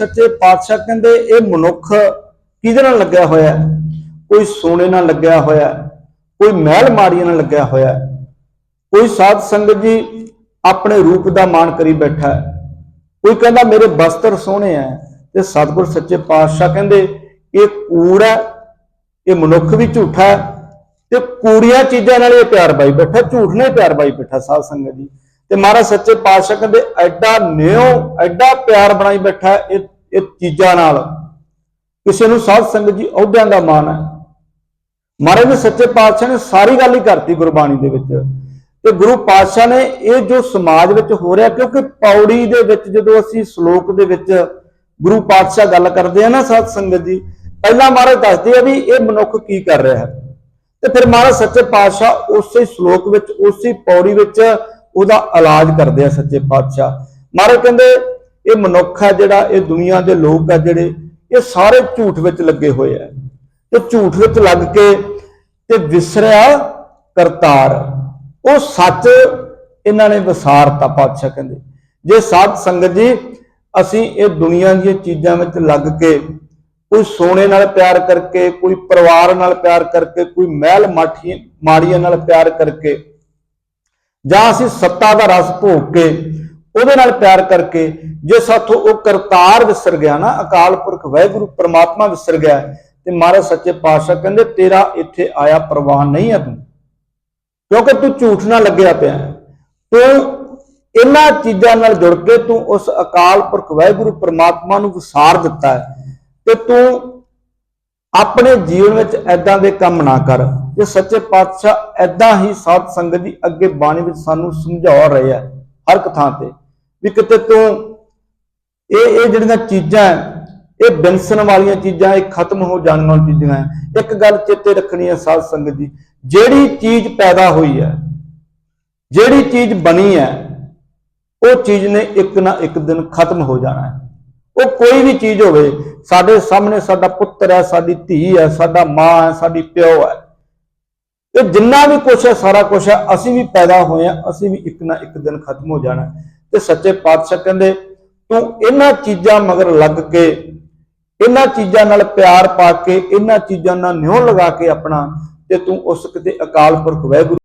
ਸੱਚੇ ਪਾਤਸ਼ਾਹ ਕਹਿੰਦੇ, ਇਹ ਮਨੁੱਖ ਕਿਹਦੇ ਨਾਲ ਲੱਗਿਆ ਹੋਇਆ ਕੋਈ ਸੋਨੇ ਨਾਲ ਲੱਗਿਆ ਹੋਇਆ ਕੋਈ ਮਹਿਲ ਮਾੜੀਆਂ ਨਾਲ ਲੱਗਿਆ ਹੋਇਆ ਕੋਈ ਸਾਧ ਸੰਗਤ ਜੀ ਆਪਣੇ ਰੂਪ ਦਾ ਮਾਣ ਕਰੀ ਬੈਠਾ ਕੋਈ ਕਹਿੰਦਾ ਮੇਰੇ ਬਸਤਰ ਸੋਹਣੇ ਆ ਤੇ ਸਤਿਗੁਰ ਸੱਚੇ ਪਾਤਸ਼ਾਹ ਕਹਿੰਦੇ, ਇਹ ਕੂੜ ਹੈ, ਇਹ ਮਨੁੱਖ ਵੀ ਝੂਠਾ ਹੈ ਤੇ ਕੂੜੀਆਂ ਚੀਜ਼ਾਂ ਨਾਲ ਇਹ ਪਿਆਰ ਬਾਈ ਬੈਠਾ, ਝੂਠ ਨੇ ਪਿਆਰ ਬਾਈ ਬੈਠਾ ਸਾਧ ਸੰਗਤ ਜੀ। ਤੇ ਮਹਾਰਾਜ ਸੱਚੇ ਪਾਤਸ਼ਾਹ ਕਹਿੰਦੇ, ਐਡਾ ਨਿਉ, ਐਡਾ ਪਿਆਰ ਬਣਾਈ ਬੈਠਾ ਇਹ ਇਹ ਚੀਜ਼ਾਂ ਨਾਲ। ਕਿਸੇ ਨੂੰ ਸਾਧ ਸੰਗਤ ਜੀ ਅਹੁਦਿਆਂ ਦਾ ਮਾਣ ਹੈ। ਮਹਾਰਾਜ ਨੇ ਸੱਚੇ ਪਾਤਸ਼ਾਹ ਨੇ ਸਾਰੀ ਗੱਲ ਹੀ ਕਰਤੀ ਗੁਰਬਾਣੀ ਦੇ ਵਿੱਚ। ਤੇ ਗੁਰੂ ਪਾਤਸ਼ਾਹ ਨੇ ਇਹ ਜੋ ਸਮਾਜ ਵਿੱਚ ਹੋ ਰਿਹਾ, ਕਿਉਂਕਿ ਪੌੜੀ ਦੇ ਵਿੱਚ ਜਦੋਂ ਅਸੀਂ ਸ਼ਲੋਕ ਦੇ ਵਿੱਚ ਗੁਰੂ ਪਾਤਸ਼ਾਹ ਗੱਲ ਕਰਦੇ ਆ ਨਾ ਸਾਧ ਸੰਗਤ ਜੀ, ਪਹਿਲਾਂ ਮਹਾਰਾਜ ਦੱਸਦੇ ਆ ਵੀ ਇਹ ਮਨੁੱਖ ਕੀ ਕਰ ਰਿਹਾ ਹੈ। ਤੇ ਫਿਰ ਮਹਾਰਾਜ ਸੱਚੇ ਪਾਤਸ਼ਾਹ ਉਸੇ ਸ਼ਲੋਕ ਵਿੱਚ, ਉਸੇ ਪੌੜੀ ਵਿੱਚ ਉਹਦਾ ਇਲਾਜ ਕਰਦੇ ਆ ਸੱਚੇ ਪਾਤਸ਼ਾਹ। ਮਹਾਰਾਜ ਕਹਿੰਦੇ, ਇਹ ਮਨੁੱਖ ਹੈ ਜਿਹੜਾ, ਇਹ ਦੁਨੀਆ ਦੇ ਲੋਕ ਆ ਜਿਹੜੇ, ਇਹ ਸਾਰੇ ਝੂਠ ਵਿੱਚ ਲੱਗੇ ਹੋਏ ਆ। ਤੇ ਝੂਠ ਵਿੱਚ ਲੱਗ ਕੇ ਤੇ ਵਿਸਰਿਆ ਕਰਤਾਰ। ਉਹ ਸੱਚ ਇਹਨਾਂ ਨੇ ਵਿਸਾਰਤਾ ਪਾਤਸ਼ਾਹ ਕਹਿੰਦੇ। ਜੇ ਸਾਧ ਸੰਗਤ ਜੀ, ਅਸੀਂ ਇਹ ਦੁਨੀਆ ਦੀਆਂ ਚੀਜ਼ਾਂ ਵਿੱਚ ਲੱਗ ਕੇ ਕੋਈ ਸੋਨੇ ਨਾਲ ਪਿਆਰ ਕਰਕੇ, ਕੋਈ ਪਰਿਵਾਰ ਨਾਲ ਪਿਆਰ ਕਰਕੇ, ਕੋਈ ਮਹਿਲ ਮਾਠੀ ਮਾੜੀਆਂ ਨਾਲ ਪਿਆਰ ਕਰਕੇ ਜਾਂ ਅਸੀਂ ਸੱਤਾ ਦਾ ਰਸ ਭੋਗ ਕੇ ਉਹਦੇ ਨਾਲ ਪਿਆਰ ਕਰਕੇ ਜੇ ਸਾਥੋਂ ਉਹ ਕਰਤਾਰ ਵਿਸਰ ਗਿਆ ਨਾ, ਅਕਾਲ ਪੁਰਖ ਵਾਹਿਗੁਰੂ ਪ੍ਰਮਾਤਮਾ ਵਿਸਰ ਗਿਆ ਤੇ ਮਹਾਰਾਜ ਸੱਚੇ ਪਾਤਸ਼ਾਹ ਕਹਿੰਦੇ, ਤੇਰਾ ਇੱਥੇ ਆਇਆ ਪ੍ਰਵਾਨ ਨਹੀਂ ਹੈ ਤੂੰ। ਕਿਉਂਕਿ ਤੂੰ ਝੂਠ ਨਾਲ ਲੱਗਿਆ ਪਿਆ ਤੂੰ ਇਹਨਾਂ ਚੀਜ਼ਾਂ ਨਾਲ ਜੁੜ ਕੇ ਤੂੰ ਉਸ ਅਕਾਲ ਪੁਰਖ ਵਾਹਿਗੁਰੂ ਪ੍ਰਮਾਤਮਾ ਨੂੰ ਵਿਸਾਰ ਦਿੱਤਾ ਹੈ ਤੇ ਤੂੰ ਆਪਣੇ ਜੀਵਨ ਵਿੱਚ ਐਦਾਂ ਦੇ ਕੰਮ ਨਾ ਕਰ ਜੇ ਸੱਚੇ ਪਾਤਸ਼ਾਹ ਐਦਾਂ ਹੀ ਸਾਧ ਸੰਗਤ ਦੀ ਅੱਗੇ ਬਾਣੀ ਵਿੱਚ ਸਾਨੂੰ ਸਮਝਾ ਰਹੇ ਆ ਹਰ ਇੱਕ ਥਾਂ ਤੇ ਵੀ ਕਿਤੇ ਤੂੰ ਇਹ ਇਹ ਜਿਹੜੀਆਂ ਚੀਜ਼ਾਂ ਹੈ, ਇਹ ਬਿਨਸਣ ਵਾਲੀਆਂ ਚੀਜ਼ਾਂ ਇਹ ਖਤਮ ਹੋ ਜਾਣ ਵਾਲੀਆਂ ਚੀਜ਼ਾਂ ਹੈ ਇੱਕ ਗੱਲ ਚੇਤੇ ਰੱਖਣੀ ਹੈ ਸਾਧ ਸੰਗਤ ਜੀ ਜਿਹੜੀ ਚੀਜ਼ ਪੈਦਾ ਹੋਈ ਹੈ ਜਿਹੜੀ ਚੀਜ਼ ਬਣੀ ਹੈ ਉਹ ਚੀਜ਼ ਨੇ ਇੱਕ ਨਾ ਇੱਕ ਦਿਨ ਖਤਮ ਹੋ ਜਾਣਾ ਹੈ। ਉਹ ਕੋਈ ਵੀ ਚੀਜ਼ ਹੋਵੇ, ਸਾਡੇ ਸਾਹਮਣੇ ਸਾਡਾ ਪੁੱਤਰ ਹੈ, ਸਾਡੀ ਧੀ ਹੈ, ਸਾਡਾ ਮਾਂ ਹੈ, ਸਾਡੀ ਪਿਓ ਹੈ। ਇਹ ਜਿੰਨਾ ਵੀ ਕੁਛ ਹੈ, ਸਾਰਾ ਕੁਛ ਹੈ, ਅਸੀਂ ਵੀ ਪੈਦਾ ਹੋਏ ਆ ਅਸੀਂ ਵੀ ਇੱਕ ਨਾ ਇੱਕ ਦਿਨ ਖਤਮ ਹੋ ਜਾਣਾ ਤੇ ਸੱਚੇ ਪਾਤਸ਼ਾਹ ਕਹਿੰਦੇ, ਤੂੰ ਇਹਨਾਂ ਚੀਜ਼ਾਂ ਮਗਰ ਲੱਗ ਕੇ, ਇਹਨਾਂ ਚੀਜ਼ਾਂ ਨਾਲ ਪਿਆਰ ਪਾ ਕੇ, ਇਹਨਾਂ ਚੀਜ਼ਾਂ ਨਾਲ ਨਿਉ ਲਗਾ ਕੇ ਆਪਣਾ, ਤੇ ਤੂੰ ਉਸ ਕਿਤੇ ਅਕਾਲ ਪੁਰਖ ਵਾਹਿਗੁਰੂ